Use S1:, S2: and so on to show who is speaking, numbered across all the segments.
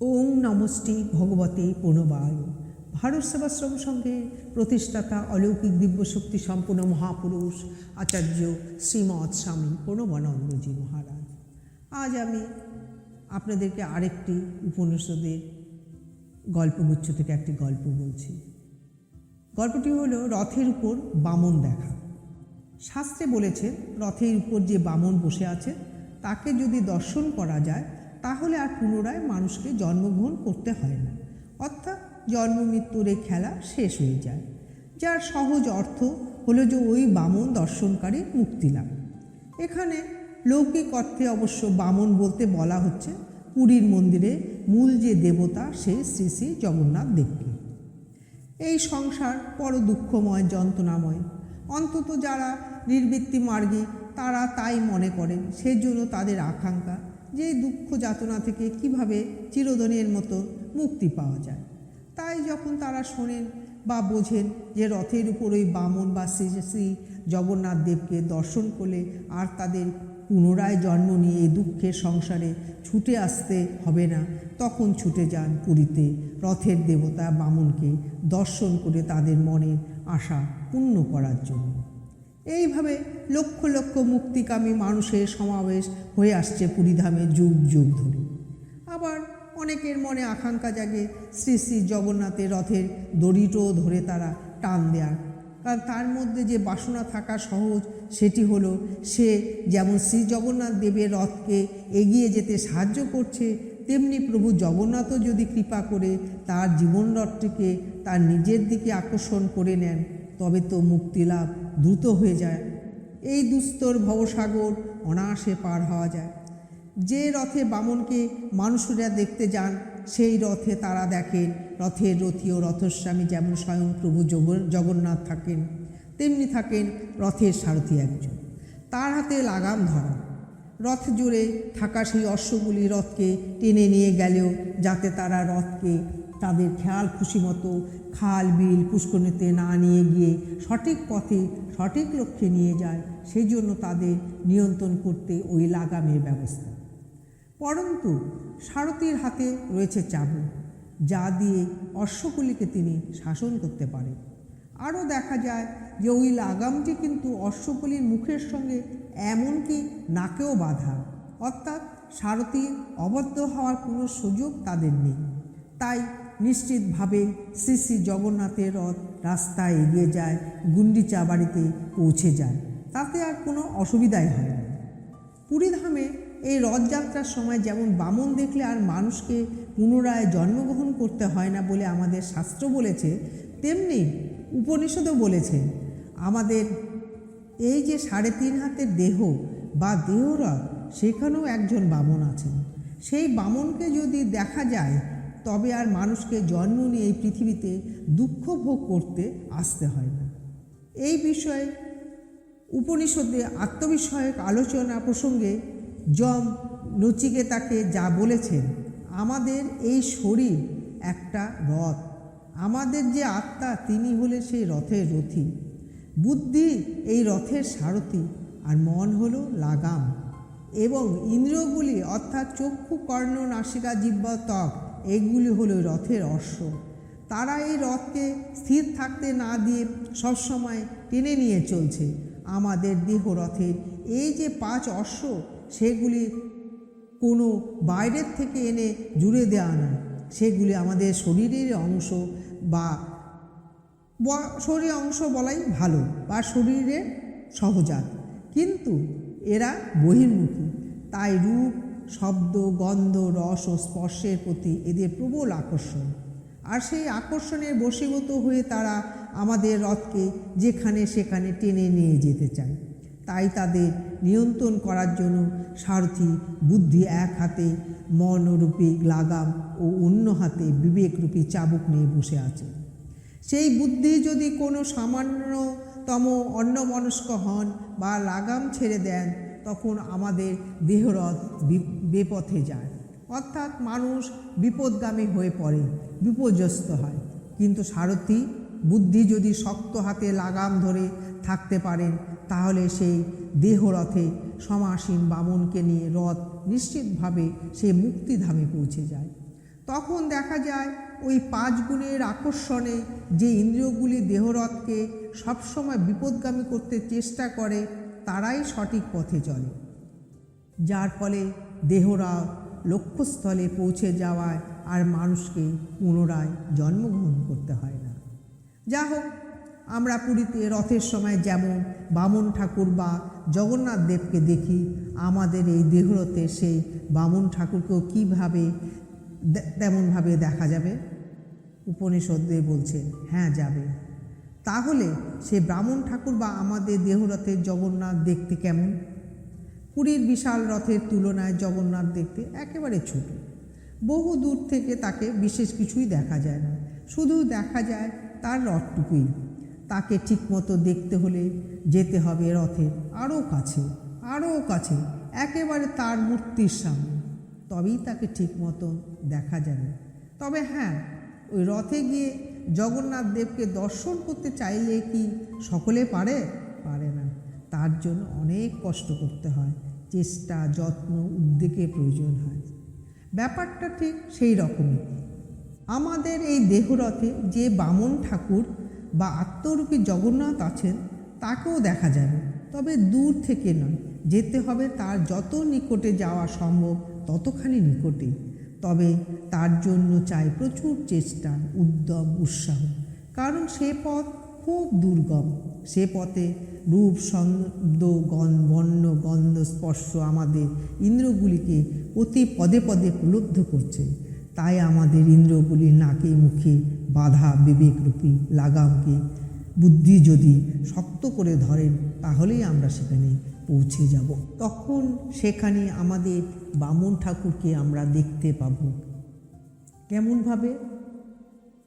S1: ওং নমস্তে ভগবতে প্রণবায় ভারত সেবাশ্রম সংঘের প্রতিষ্ঠাতা অলৌকিক দিব্যশক্তি সম্পূর্ণ মহাপুরুষ আচার্য শ্রীমৎ স্বামী প্রণবানন্দজি মহারাজ। আজ আমি আপনাদেরকে আরেকটি উপনিষদের গল্পগুচ্ছ থেকে একটি গল্প বলছি। গল্পটি হলো রথের উপর বামন দেখা। শাস্ত্রে বলেছে, রথের উপর যে বামন বসে আছে, তাকে যদি দর্শন করা যায় তাহলে আর পুনরায় মানুষকে জন্মগ্রহণ করতে হয় না। অর্থাৎ জন্ম মৃত্যুর খেলা শেষ হয়ে যায়। যার সহজ অর্থ হলো যে ওই বামন দর্শনকারী মুক্তি লাভ। এখানে লৌকিক অর্থে অবশ্য বামন বলতে বলা হচ্ছে পুরীর মন্দিরে মূল যে দেবতা সে শ্রী শ্রী জগন্নাথ দেবকে। এই সংসার বড় দুঃখময়, যন্ত্রণাময়। অন্তত যারা নির্বৃত্তি মার্গী, তারা তাই মনে করেন, সেজন্য তাদের আকাঙ্ক্ষা যে দুঃখ যাতনা থেকে কীভাবে চিরদনের মতো মুক্তি পাওয়া যায়। তাই যখন তারা শোনেন বা বোঝেন যে রথের উপর ওই বামন বা শ্রী শ্রী জগন্নাথ দেবকে দর্শন করলে আর তাদের পুনরায় জন্ম নিয়ে এই দুঃখের সংসারে ছুটে আসতে হবে না, তখন ছুটে যান পুরীতে। রথের দেবতা বামনকে দর্শন করে তাদের মনের আশা পূর্ণ করার জন্য। এইভাবে লক্ষ লক্ষ মুক্তিকামী মানুষের সমাবেশ হয়ে আসছে পুরীধামে যুগ যুগ ধরে। আবার অনেকের মনে আকাঙ্ক্ষা জাগে শ্রী শ্রী জগন্নাথের রথের দড়িটো ধরে তারা টান দেয়ার। কারণ তার মধ্যে যে বাসনা থাকা সহজ, সেটি হলো সে যেমন শ্রী জগন্নাথ দেবের রথকে এগিয়ে যেতে সাহায্য করছে, তেমনি প্রভু জগন্নাথও যদি কৃপা করে তার জীবন রথটিকে তার নিজের দিকে আকর্ষণ করে নেন, তবে তো মুক্তি লাভ দ্রুত হয়ে যায়। এই দুস্তর ভবসাগর অনায়াসে পার হওয়া যায়। যে রথে বামনকে মানুষরা দেখতে যান, সেই রথে তারা দেখেন, রথের রথী ও রথস্বামী যেমন স্বয়ং প্রভু জগ- জগন্নাথ থাকেন, তেমনি থাকেন রথের সারথি একজন। তার হাতে লাগাম ধরা। রথ জুড়ে থাকা সেই অশ্বগুলি রথকে টেনে নিয়ে গেলেও যাতে তারা রথকে তাদের খেয়াল খুশি মতো খাল, বিল, পুষ্করণীতে না নিয়ে গিয়ে সঠিক পথে, সঠিক লক্ষ্যে নিয়ে যায় সেই জন্য তাদের নিয়ন্ত্রণ করতে ওই লাগামের ব্যবস্থা। পরন্তু, সারথীর হাতে রয়েছে চাবুক, যা দিয়ে অশ্বগুলিকে তিনি শাসন করতে পারেন। আরও দেখা যায় যে ওই লাগামটি কিন্তু অশ্বগুলির মুখের সঙ্গে এমনকি নাকেও বাঁধা। অর্থাৎ সারথী অবদ্ধ হওয়ার কোনো সুযোগ তাদের নেই। তাই নিশ্চিতভাবে শ্রী শ্রী জগন্নাথের রথ রাস্তায় এগিয়ে যায়, গুন্ডিচা বাড়িতে পৌঁছে যায়। তাতে আর কোনো অসুবিধাই হয় না। পুরীধামে এই রথযাত্রার সময় যেমন বামন দেখলে আর মানুষকে পুনরায় জন্মগ্রহণ করতে হয় না বলে আমাদের শাস্ত্র বলেছে, তেমনি উপনিষদও বলেছে, আমাদের এই যে সাড়ে তিন হাতের দেহ বা দেহরথ, সেখানেও একজন বামন আছেন। সেই বামনকে যদি দেখা যায় তবে আর মানুষকে জন্ম নিয়ে এই পৃথিবীতে দুঃখ ভোগ করতে আসতে হয় না। এই বিষয়ে উপনিষদে আত্মবিষয়ক আলোচনা প্রসঙ্গে যম নচিকেতাকে যা বলেছেন, আমাদের এই শরীর একটা রথ। আমাদের যে আত্মা, তিনি হলে সেই রথের রথী। বুদ্ধি এই রথের সারথি, আর মন হলো লাগাম। এবং ইন্দ্রগুলি অর্থাৎ চক্ষু, কর্ণ, নাসিকা জিব্বা ত্বক এগুলি হলো রথের অশ্ব। তারা এই রথকে স্থির থাকতে না দিয়ে সবসময় টেনে নিয়ে চলছে। আমাদের দেহ রথের এই যে পাঁচ অশ্ব, সেগুলি কোনো বাইরের থেকে এনে জুড়ে দেওয়া না সেগুলি আমাদের শরীরের অংশ বা, শরীরের অংশ বলাই ভালো বা শরীরের সহজাত। কিন্তু এরা বহির্মুখী। তাই রূপ শব্দ, গন্ধ, রস ও স্পর্শের প্রতি এদের প্রবল আকর্ষণ। আর সেই আকর্ষণের বশীভূত হয়ে তারা আমাদের রথকে যেখানে সেখানে টেনে নিয়ে যেতে চায়। তাই তাদের নিয়ন্ত্রণ করার জন্য সারথি, বুদ্ধি এক হাতে, মনরূপী লাগাম ও অন্য হাতে বিবেকরূপী চাবুক নিয়ে বসে আছে। সেই বুদ্ধি যদি কোনো সামান্যতম অন্যমনস্ক হন বা লাগাম ছেড়ে দেন তখন আমাদের দেহরথ বেপথে যায়। অর্থাৎ মানুষ বিপদগামী হয়ে পড়ে, বিপর্যস্ত হয়। কিন্তু সারথি বুদ্ধি যদি শক্ত হাতে লাগাম ধরে থাকতে পারেন, তাহলে সেই দেহরথে সমাসীন বামনকে নিয়ে রথ নিশ্চিতভাবে সে মুক্তিধামে পৌঁছে যায়। তখন দেখা যায় ওই পাঁচ গুণের আকর্ষণে যে ইন্দ্রিয়গুলি দেহরথকে সবসময় বিপদগামী করতে চেষ্টা করে তারাই সঠিক পথে চলে। যার ফলে দেহরা লক্ষ্যস্থলে পৌঁছে যাওয়ায় আর মানুষকে পুনরায় জন্মগ্রহণ করতে হয় না। যা হোক, আমরা পুরীতে রথের সময় যেমন বামন ঠাকুর বা জগন্নাথ দেবকে দেখি, আমাদের এই দেহরথে সেই বামন ঠাকুরকেও কীভাবে তেমনভাবে দেখা যাবে? উপনিষদে বলছে হ্যাঁ যাবে। তাহলে সে ব্রাহ্মণ ঠাকুর বা আমাদের দেহরথের জগন্নাথ দেখতে কেমন? পুরীর বিশাল রথের তুলনায় জগন্নাথ দেখতে একেবারে ছোট। বহু দূর থেকে তাকে বিশেষ কিছুই দেখা যায় না। শুধু দেখা যায় তার রথটুকুই। তাকে ঠিকমতো দেখতে হলে যেতে হবে রথের আরও কাছে আরও কাছে, একেবারে তার মূর্তির সামনে। তবেই তাকে ঠিকমতো দেখা যাবে। তবে হ্যাঁ ওই রথে গিয়ে জগন্নাথ দেবকে দর্শন করতে চাইলে কি সকলে পারে? পারে না। তার জন্য অনেক কষ্ট করতে হয়। চেষ্টা, যত্ন উদ্যোগের প্রয়োজন হয়। ব্যাপারটা ঠিক সেই রকমই। আমাদের এই দেহরথে যে বামন ঠাকুর বা আত্মরূপী জগন্নাথ আছেন, তাকেও দেখা যাবে। তবে দূর থেকে নয়। যেতে হবে তার যত নিকটে যাওয়া সম্ভব, ততখানি নিকটে তবে তার জন্য চাই প্রচুর চেষ্টা, উদ্যম, উৎসাহ। কারণ সে পথ খুব দুর্গম। সে পথে রূপ ছন্দ গন, বর্ণ, গন্ধ, স্পর্শ আমাদের ইন্দ্রগুলিকে অতি পদে পদে প্রলুব্ধ করছে। তাই আমাদের ইন্দ্রগুলি নাকে মুখে বাধা, বিবেকরূপী লাগামকে বুদ্ধি যদি শক্ত করে ধরেন, তাহলেই আমরা সেখানে পৌঁছে যাব। তখন সেখানে আমাদের বামন ঠাকুরকে আমরা দেখতে পাব। কেমনভাবে?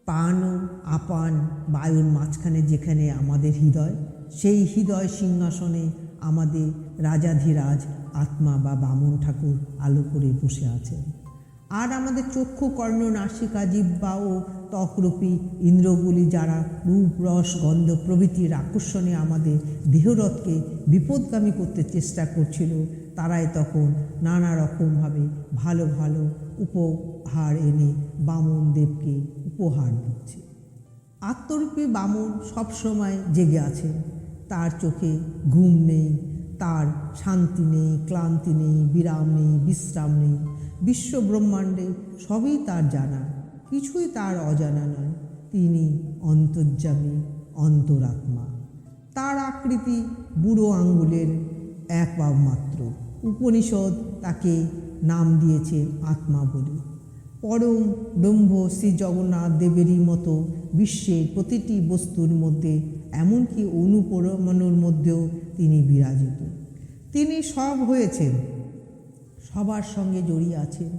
S1: পান, আপান, বায়ুর মাঝখানে যেখানে আমাদের হৃদয়, সেই হৃদয় সিংহাসনে আমাদের রাজাধিরাজ, আত্মা বা বামন ঠাকুর আলো করে বসে আছেন। আর আমাদের চক্ষু কর্ণ, নাসিকা জিব্বা ও ত্বকরূপী ইন্দ্রগুলি যারা রূপ, রস, গন্ধ প্রভৃতির আকর্ষণে আমাদের দেহরথকে বিপদগামী করতে চেষ্টা করছিল, তারাই তখন নানা রকমভাবে ভালো ভালো উপহার এনে বামন দেবকে উপহার দিচ্ছে। আত্মরূপী বামন সবসময় জেগে আছে। তার চোখে ঘুম নেই, তার শান্তি নেই, ক্লান্তি নেই, বিরাম নেই, বিশ্রাম নেই। বিশ্ব ব্রহ্মাণ্ডে সবই তার জানা। কিছুই তার অজানা নয়। তিনি অন্তর্যামী, অন্তরাত্মা। তার আকৃতি বুড়ো আঙ্গুলের এক পাব মাত্র উপনিষদ তাকে নাম দিয়েছে আত্মা বলে। পরম ব্রহ্ম শ্রী জগন্নাথ দেবেরই মতো বিশ্বের প্রতিটি বস্তুর মধ্যে, এমনকি অনুপরমাণুর মধ্যেও তিনি বিরাজিত। তিনি সব হয়েছেন, সবার সঙ্গে জড়িয়ে আছেন।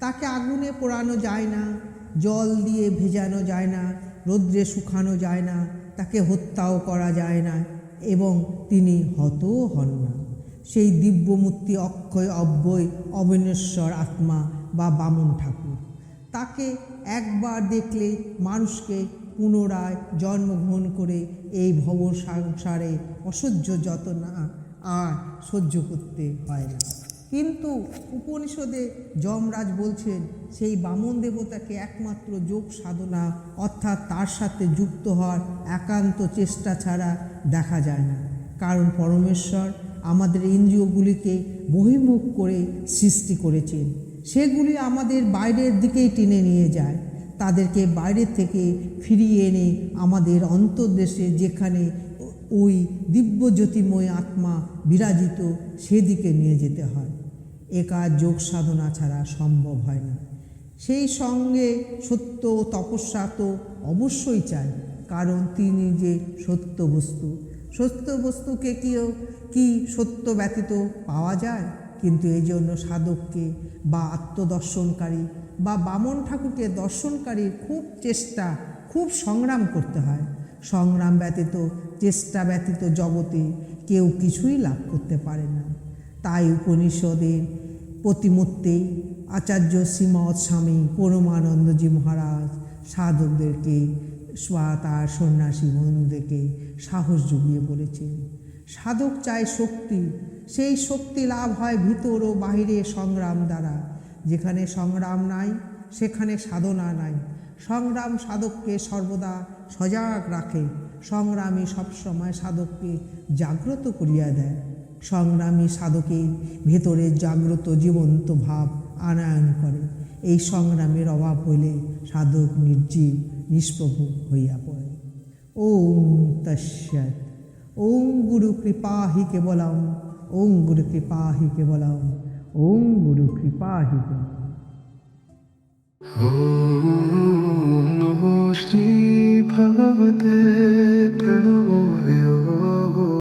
S1: তাকে আগুনে পোড়ানো যায় না জল দিয়ে ভেজানো যায় না, রৌদ্রে শুকানো যায় না, তাকে হত্যাও করা যায় না এবং তিনি হতও হন না। সেই দিব্যমূর্তি অক্ষয় অব্যয় অবিনশ্বর আত্মা বা বামন ঠাকুর। তাকে একবার দেখলে মানুষকে পুনরায় জন্মগ্রহণ করে এই ভব সংসারে অসহ্য যতনা আর সহ্য করতে হয় না। কিন্তু উপনিষদে যমরাজ বলছেন, সেই বামন দেবতাকে একমাত্র যোগ সাধনা, অর্থাৎ তার সাথে যুক্ত হওয়ার একান্ত চেষ্টা ছাড়া দেখা যায় না। কারণ পরমেশ্বর আমাদের ইন্দ্রিয়গুলিকে বহির্মুখ করে সৃষ্টি করেছেন। সেগুলি আমাদের বাইরের দিকেই টেনে নিয়ে যায়। তাদেরকে বাইরের থেকে ফিরিয়ে এনে আমাদের অন্তর্দেশে যেখানে ওই দিব্য জ্যোতিময় আত্মা বিরাজিত, সেদিকে নিয়ে যেতে হয়। একা যোগ সাধনা ছাড়া সম্ভব হয় না। সেই সঙ্গে সত্য তপস্যা তো অবশ্যই চাই, কারণ তিনি যে সত্য বস্তু। সত্য বস্তুকে কেউ কি সত্য ব্যতীত পাওয়া যায়? কিন্তু এই জন্য সাধককে বা আত্মদর্শনকারী বা বামন ঠাকুরকে দর্শনকারীর খুব চেষ্টা, খুব সংগ্রাম করতে হয়। সংগ্রাম ব্যতীত, চেষ্টা ব্যতীত জগতে কেউ কিছুই লাভ করতে পারে না। তাই উপনিষদের প্রতিমূর্তি আচার্য শ্রীমৎ স্বামী পরমানন্দজি মহারাজ সাধকদেরকে স্বা- তার সন্ন্যাসী বন্ধুদেরকে সাহস জুগিয়ে বলেছেন। সাধক চায় শক্তি, সেই শক্তি লাভ হয় ভিতর ও বাহিরে সংগ্রাম দ্বারা। যেখানে সংগ্রাম নাই, সেখানে সাধনা নাই। সংগ্রাম সাধককে সর্বদা সজাগ রাখে। সংগ্রামী সবসময় সাধককে জাগ্রত করিয়া দেয়। সংগ্রামী সাধকের ভেতরে জাগ্রত জীবন্ত ভাব আনায়ন করে এই সংগ্রামের অভাব হইলে সাধক নির্জীব নিষ্প্রভ হইয়া পড়ে ওম তস্যৎ ওম গুরু কৃপা হি কেবলম ওম গুরু কৃপা হি কেবলম ওম গুরু কৃপা হি কেবলম
S2: ॐ नमो श्रीभगवते